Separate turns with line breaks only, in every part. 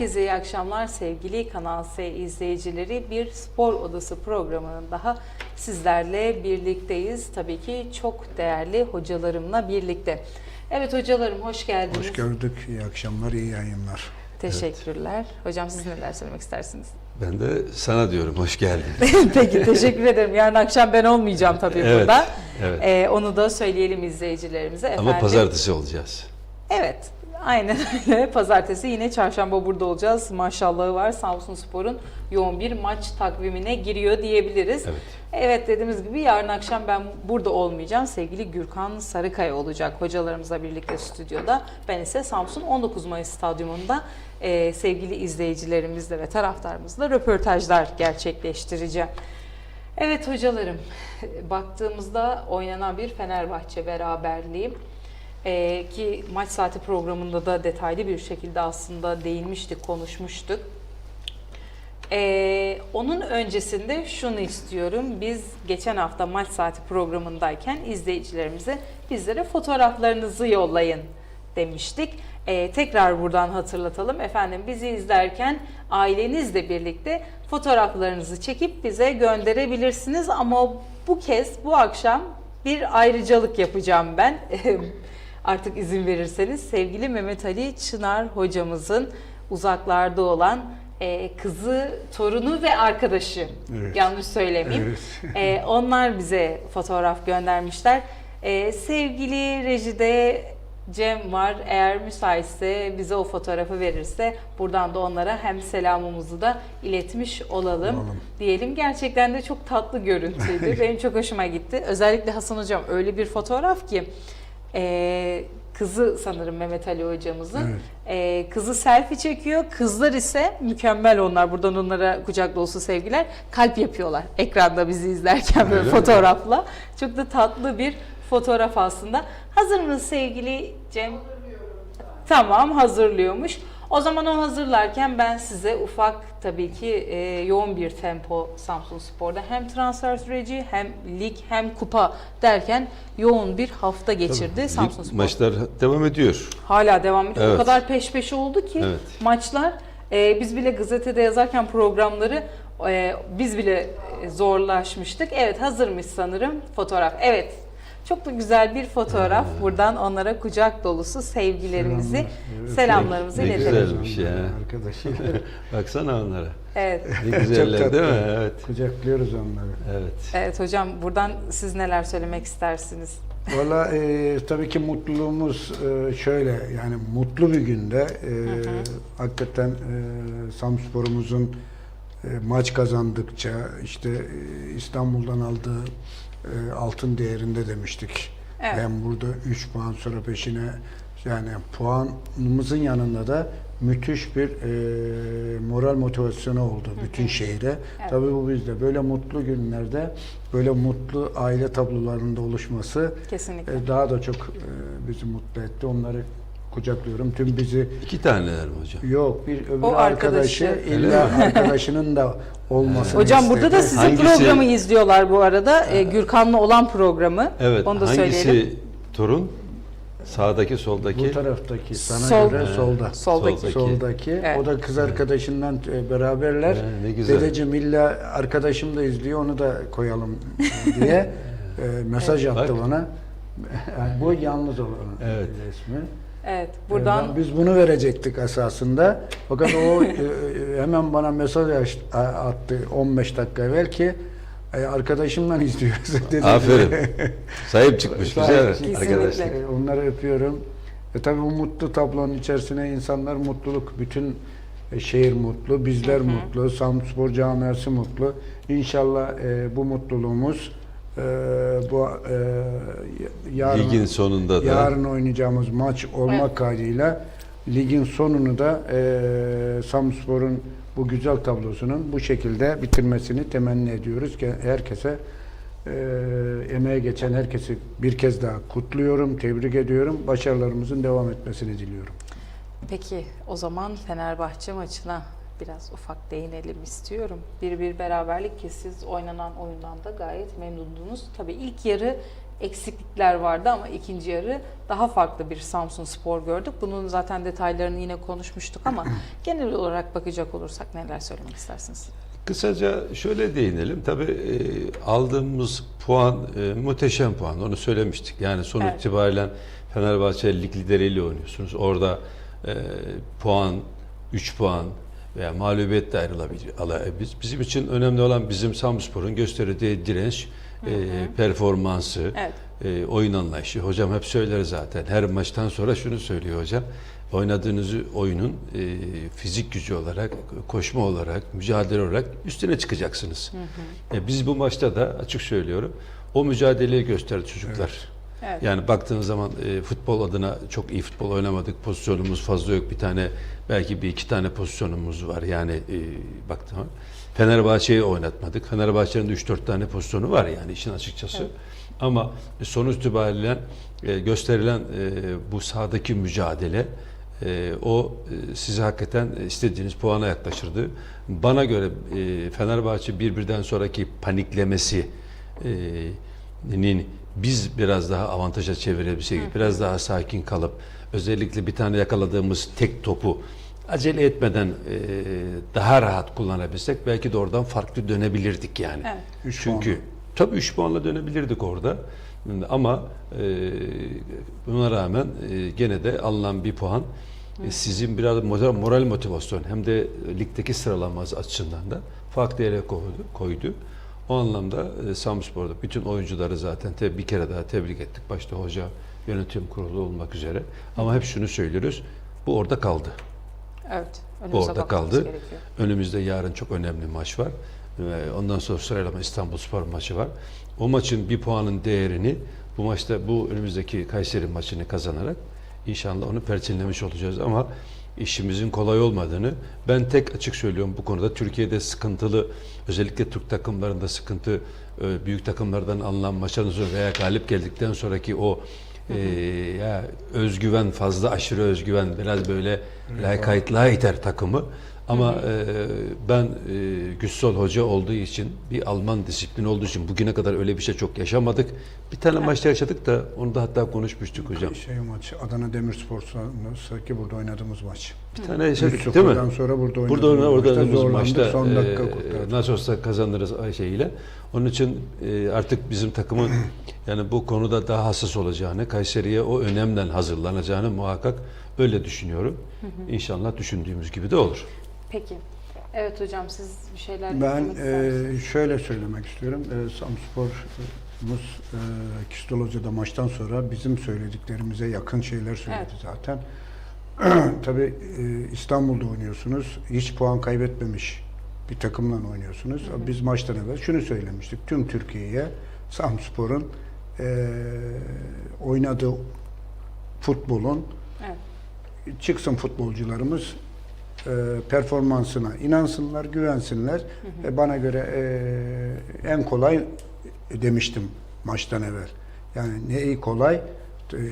Herkese iyi akşamlar sevgili Kanal S izleyicileri. Bir spor odası programının daha sizlerle birlikteyiz. Tabii ki çok değerli hocalarımla birlikte. Evet hocalarım hoş geldiniz.
Hoş gördük. İyi akşamlar, iyi yayınlar.
Teşekkürler. Hocam siz neler söylemek istersiniz?
Ben de sana diyorum hoş geldin.
Peki teşekkür ederim. Yarın akşam ben olmayacağım tabii
Evet,
burada.
evet.
Ee, onu da söyleyelim izleyicilerimize.
Ama
Efendim,
pazartesi olacağız.
Evet. Aynen öyle. Pazartesi yine çarşamba burada olacağız. Maşallahı var. Samsun Spor'un yoğun bir maç takvimine giriyor diyebiliriz.
Evet.
Evet dediğimiz gibi yarın akşam ben burada olmayacağım. Sevgili Gürkan Sarıkaya olacak hocalarımızla birlikte stüdyoda. Ben ise Samsun 19 Mayıs Stadyumunda e, sevgili izleyicilerimizle ve taraftarımızla röportajlar gerçekleştireceğim. Evet hocalarım, baktığımızda oynanan bir Fenerbahçe beraberliği Ee, ki maç saati programında da detaylı bir şekilde aslında değinmiştik, konuşmuştuk. Ee, onun öncesinde şunu istiyorum. Biz geçen hafta maç saati programındayken izleyicilerimize bizlere fotoğraflarınızı yollayın demiştik. Ee, tekrar buradan hatırlatalım. Efendim bizi izlerken ailenizle birlikte fotoğraflarınızı çekip bize gönderebilirsiniz. Ama bu kez bu akşam bir ayrıcalık yapacağım ben. Artık izin verirseniz sevgili Mehmet Ali Çınar hocamızın uzaklarda olan e, kızı, torunu ve arkadaşı.
Evet.
Yanlış söylemeyeyim.
Evet.
E, onlar bize fotoğraf göndermişler. E, sevgili rejide Cem var. Eğer müsaitse bize o fotoğrafı verirse buradan da onlara hem selamımızı da iletmiş olalım,
Olalım.
diyelim. Gerçekten de çok tatlı görüntüydü. Benim çok hoşuma gitti. Özellikle Hasan Hocam öyle bir fotoğraf ki e, kızı sanırım Mehmet Ali hocamızın.
Evet.
Ee, kızı selfie çekiyor. Kızlar ise mükemmel onlar. Buradan onlara kucak dolusu sevgiler. Kalp yapıyorlar ekranda bizi izlerken böyle
Öyle mi?
fotoğrafla. Çok da tatlı bir fotoğraf aslında. Hazır mısın sevgili Cem? Tamam hazırlıyormuş. O zaman o hazırlarken ben size ufak tabii ki e, yoğun bir tempo Samsun Spor'da hem transfer süreci hem lig hem kupa derken yoğun bir hafta geçirdi Samsun
Lig
Spor.
maçlar devam ediyor.
Hala devam ediyor. O
Evet.
kadar peş peşe oldu ki
Evet.
maçlar. Ee, biz bile gazetede yazarken programları e, biz bile e, zorlaşmıştık. Evet hazırmış sanırım fotoğraf. Evet. Çok da güzel bir fotoğraf. Buradan onlara kucak dolusu sevgilerimizi,
Selamlar. Evet.
selamlarımızı
Ne
iletelim.
güzelmiş ya.
Arkadaşıyla.
Baksana onlara.
Evet.
Ne güzeller değil mi? Evet.
Kucaklıyoruz onları.
Evet.
Evet hocam buradan siz neler söylemek istersiniz?
Valla e, tabii ki mutluluğumuz e, şöyle yani mutlu bir günde e, hakikaten e, Samspor'umuzun e, maç kazandıkça işte e, İstanbul'dan aldığı e, altın değerinde demiştik.
Evet.
Hem burada 3 puan sonra peşine yani puanımızın yanında da müthiş bir e, moral motivasyonu oldu bütün şehre. Tabii bu bizde böyle mutlu günlerde böyle mutlu aile tablolarında oluşması
Kesinlikle.
e, daha da çok e, bizi mutlu etti. Onları kucaklıyorum. Tüm bizi
İki taneler mi hocam?
yok bir öbür
O
arkadaşı,
arkadaşı.
illa arkadaşının da olmasını
Hocam burada da
istedi.
sizin
Hangisi-
programı izliyorlar bu arada. Ee, Gürkan'la olan programı.
Evet.
Onu da
Hangisi
söyleyelim.
torun? Sağdaki, soldaki.
bu taraftaki sana
Sol-
göre solda.
Soldaki.
Soldaki.
Soldaki.
Evet.
O da kız arkadaşından e, beraberler.
He, ne güzel.
Dedeciğim illa arkadaşım da izliyor onu da koyalım diye e, mesaj attı
Bak.
bana. Bu yalnız olan
Evet.
resmi.
Evet.
E,
Buradan
ben- biz bunu verecektik esasında. Fakat o e, e, hemen bana mesaj aç- a- attı 15 dakika evvel ki e, arkadaşımla izliyoruz dedi.
Aferin. Sahip çıkmış
Sahip
güzel
çıkmış.
arkadaşlar.
Kesinlikle.
E, Onları öpüyorum. Ve tabii bu mutlu tablonun içerisine insanlar mutluluk, bütün e, şehir mutlu, bizler mutlu, Samspor camiası mutlu. İnşallah e, bu mutluluğumuz e, bu e, yarın,
Ligin sonunda da
yarın oynayacağımız maç olmak
Evet.
kaydıyla ligin sonunu da e, Samspor'un bu güzel tablosunun bu şekilde bitirmesini temenni ediyoruz ki herkese e, emeğe geçen herkesi bir kez daha kutluyorum, tebrik ediyorum. Başarılarımızın devam etmesini diliyorum.
Peki o zaman Fenerbahçe maçına biraz ufak değinelim istiyorum. Bir bir beraberlik ki siz oynanan oyundan da gayet memnundunuz. Tabii ilk yarı eksiklikler vardı ama ikinci yarı daha farklı bir Samsun Spor gördük. Bunun zaten detaylarını yine konuşmuştuk ama genel olarak bakacak olursak neler söylemek istersiniz?
Kısaca şöyle değinelim. Tabii e, aldığımız puan e, muhteşem puan. Onu söylemiştik. Yani sonuç
Evet.
itibariyle Fenerbahçe lig lideriyle oynuyorsunuz. Orada e, puan 3 puan veya mağlubiyetle ayrılabilir. ala- Biz, bizim için önemli olan bizim Samspor'un gösterdiği direnç, e, performansı,
Evet.
e, oyun anlayışı. Hocam hep söyler zaten. Her maçtan sonra şunu söylüyor hocam. Oynadığınız oyunun e, fizik gücü olarak, koşma olarak, mücadele olarak üstüne çıkacaksınız. E, biz bu maçta da açık söylüyorum o mücadeleyi gösterdi çocuklar.
Evet.
Yani baktığınız zaman e, futbol adına çok iyi futbol oynamadık. Pozisyonumuz fazla yok. Bir tane belki bir iki tane pozisyonumuz var. Yani e, baktığım Fenerbahçe'yi oynatmadık. Fenerbahçe'nin de 3-4 tane pozisyonu var yani işin açıkçası.
Evet.
Ama sonuç itibariyle e, gösterilen e, bu sahadaki mücadele e, o e, sizi hakikaten istediğiniz puana yaklaşırdı. Bana göre e, Fenerbahçe birbirden sonraki paniklemesi e, nin biz biraz daha avantaja çevirebilsek, biraz daha sakin kalıp özellikle bir tane yakaladığımız tek topu acele etmeden e, daha rahat kullanabilsek belki de oradan farklı dönebilirdik yani.
Evet.
Üç
Çünkü
puanla.
tabii 3 puanla dönebilirdik orada. Ama e, buna rağmen e, gene de alınan bir puan e, sizin biraz moral, moral motivasyon hem de ligdeki sıralaması açısından da farklı yere koydu. koydu. O anlamda e, Samspor'da bütün oyuncuları zaten te- bir kere daha tebrik ettik. Başta hoca, yönetim kurulu olmak üzere. Ama hep şunu söylüyoruz. Bu orada kaldı.
Evet.
Bu orada kaldı.
gerekiyor.
Önümüzde yarın çok önemli maç var. Ve ondan sonra sıralama İstanbul Spor maçı var. O maçın bir puanın değerini bu maçta bu önümüzdeki Kayseri maçını kazanarak inşallah onu perçinlemiş olacağız ama işimizin kolay olmadığını ben tek açık söylüyorum bu konuda. Türkiye'de sıkıntılı özellikle Türk takımlarında sıkıntı e, büyük takımlardan alınan maçtan sonra veya galip geldikten sonraki o e, ya özgüven fazla aşırı özgüven biraz böyle lakaytlığa iter takımı. Ama e, ben e, Güssol Hoca olduğu için bir Alman disiplini olduğu için bugüne kadar öyle bir şey çok yaşamadık. Bir tane maçta yaşadık da onu da hatta konuşmuştuk hocam.
Şey maçı Adana Demirspor sanki burada oynadığımız maç.
Bir tane yaşadık
3-0'dan
değil mi?
sonra burada
Burada
oynadığımız
orada
maçta
oynadığımız
zorlandık,
maçta
son dakika
e, nasıl olsa kazanırız şeyiyle. Onun için e, artık bizim takımın yani bu konuda daha hassas olacağını, Kayseri'ye o önemden hazırlanacağını muhakkak öyle düşünüyorum. İnşallah düşündüğümüz gibi de olur.
Peki. Evet hocam siz bir şeyler
Ben e, şöyle söylemek istiyorum. E, Samspor'umuz e, Kistol Hoca da maçtan sonra bizim söylediklerimize yakın şeyler söyledi
Evet.
zaten. Tabii e, İstanbul'da oynuyorsunuz. Hiç puan kaybetmemiş bir takımla oynuyorsunuz. Biz maçtan evvel şunu söylemiştik. Tüm Türkiye'ye Samspor'un e, oynadığı futbolun
Evet.
çıksın futbolcularımız e, performansına inansınlar, güvensinler. E, bana göre e, en kolay demiştim maçtan evvel. Yani neyi kolay?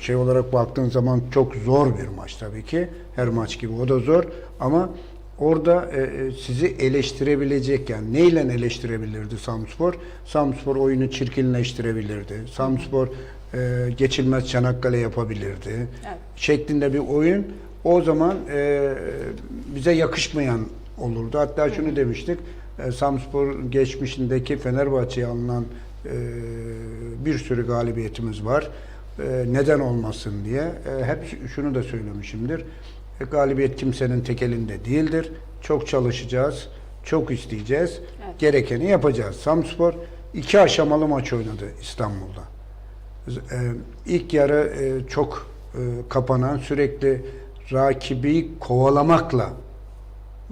Şey olarak baktığın zaman çok zor bir maç tabii ki. Her maç gibi o da zor ama orada e, e, sizi eleştirebilecek yani neyle eleştirebilirdi Samspor? Samspor oyunu çirkinleştirebilirdi. Samspor e, geçilmez Çanakkale yapabilirdi
Evet.
şeklinde bir oyun o zaman e, bize yakışmayan olurdu. Hatta şunu demiştik, e, Samspor geçmişindeki Fenerbahçe'ye alınan e, bir sürü galibiyetimiz var. E, neden olmasın diye. E, hep şunu da söylemişimdir. E, galibiyet kimsenin tek elinde değildir. Çok çalışacağız, çok isteyeceğiz.
Evet.
Gerekeni yapacağız. Samspor iki aşamalı maç oynadı İstanbul'da. Ee, ilk yarı e, çok e, kapanan sürekli rakibi kovalamakla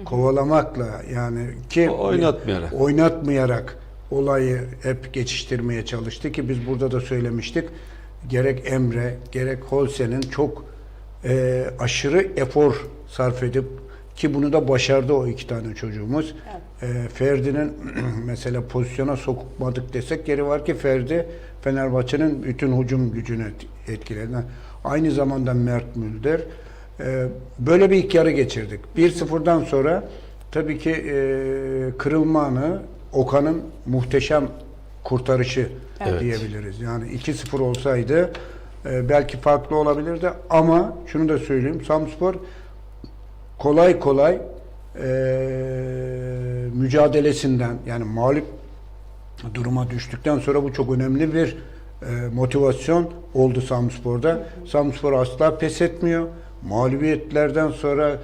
kovalamakla yani ki
O- oynatmayarak.
oynatmayarak olayı hep geçiştirmeye çalıştı ki biz burada da söylemiştik. Gerek Emre gerek Holse'nin çok e, aşırı efor sarf edip ki bunu da başardı o iki tane çocuğumuz. E, Ferdi'nin mesela pozisyona sokmadık desek geri var ki Ferdi Fenerbahçe'nin bütün hücum gücünü etkiledi. Aynı zamanda Mert Mülder. E, böyle bir ilk yarı geçirdik. 1-0'dan sonra tabii ki e, kırılma anı Okan'ın muhteşem kurtarışı
Evet.
diyebiliriz. Yani 2-0 olsaydı e, belki farklı olabilirdi ama şunu da söyleyeyim. Samspor kolay kolay e, mücadelesinden yani mağlup duruma düştükten sonra bu çok önemli bir e, motivasyon oldu Samspor'da. Samspor asla pes etmiyor. Mağlubiyetlerden sonra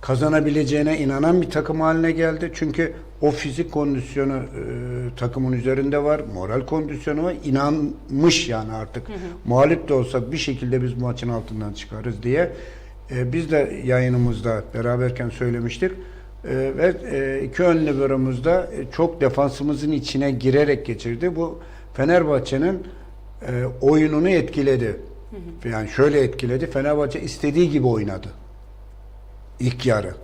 kazanabileceğine inanan bir takım haline geldi. Çünkü o fizik kondisyonu e, takımın üzerinde var. Moral kondisyonu var. İnanmış yani artık. Mağlup da olsak bir şekilde biz bu maçın altından çıkarız diye. E, biz de yayınımızda beraberken söylemiştik. E, ve e, iki ön liberomuzda e, çok defansımızın içine girerek geçirdi. Bu Fenerbahçe'nin e, oyununu etkiledi. Yani şöyle etkiledi. Fenerbahçe istediği gibi oynadı. İlk yarı.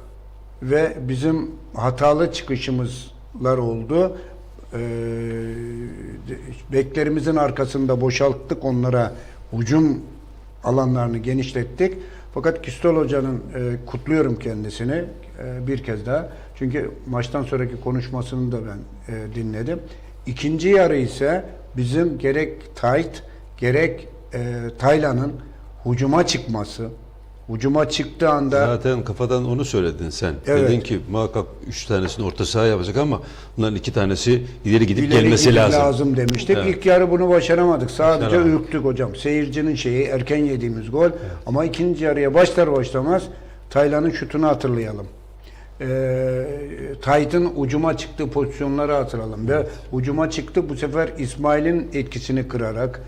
Ve bizim hatalı çıkışımızlar oldu. E, beklerimizin arkasında boşalttık onlara hücum alanlarını genişlettik. Fakat Kistol Hoca'nın e, kutluyorum kendisini e, bir kez daha. Çünkü maçtan sonraki konuşmasını da ben e, dinledim. İkinci yarı ise bizim gerek Tayt gerek e, Taylan'ın hücuma çıkması, hücuma çıktığı anda
Zaten kafadan onu söyledin sen.
Evet.
Dedin ki muhakkak üç tanesini orta saha yapacak ama bunların iki tanesi ileri gidip
ileri
gelmesi
gidip
lazım.
demiştik.
Evet.
İlk yarı bunu başaramadık. Sadece
Başaramadık.
ürktük hocam. Seyircinin şeyi erken yediğimiz gol. Ama ikinci yarıya başlar başlamaz Taylan'ın şutunu hatırlayalım. Ee, Tayt'ın ucuma çıktığı pozisyonları hatırlayalım. Ve ucuma çıktı bu sefer İsmail'in etkisini kırarak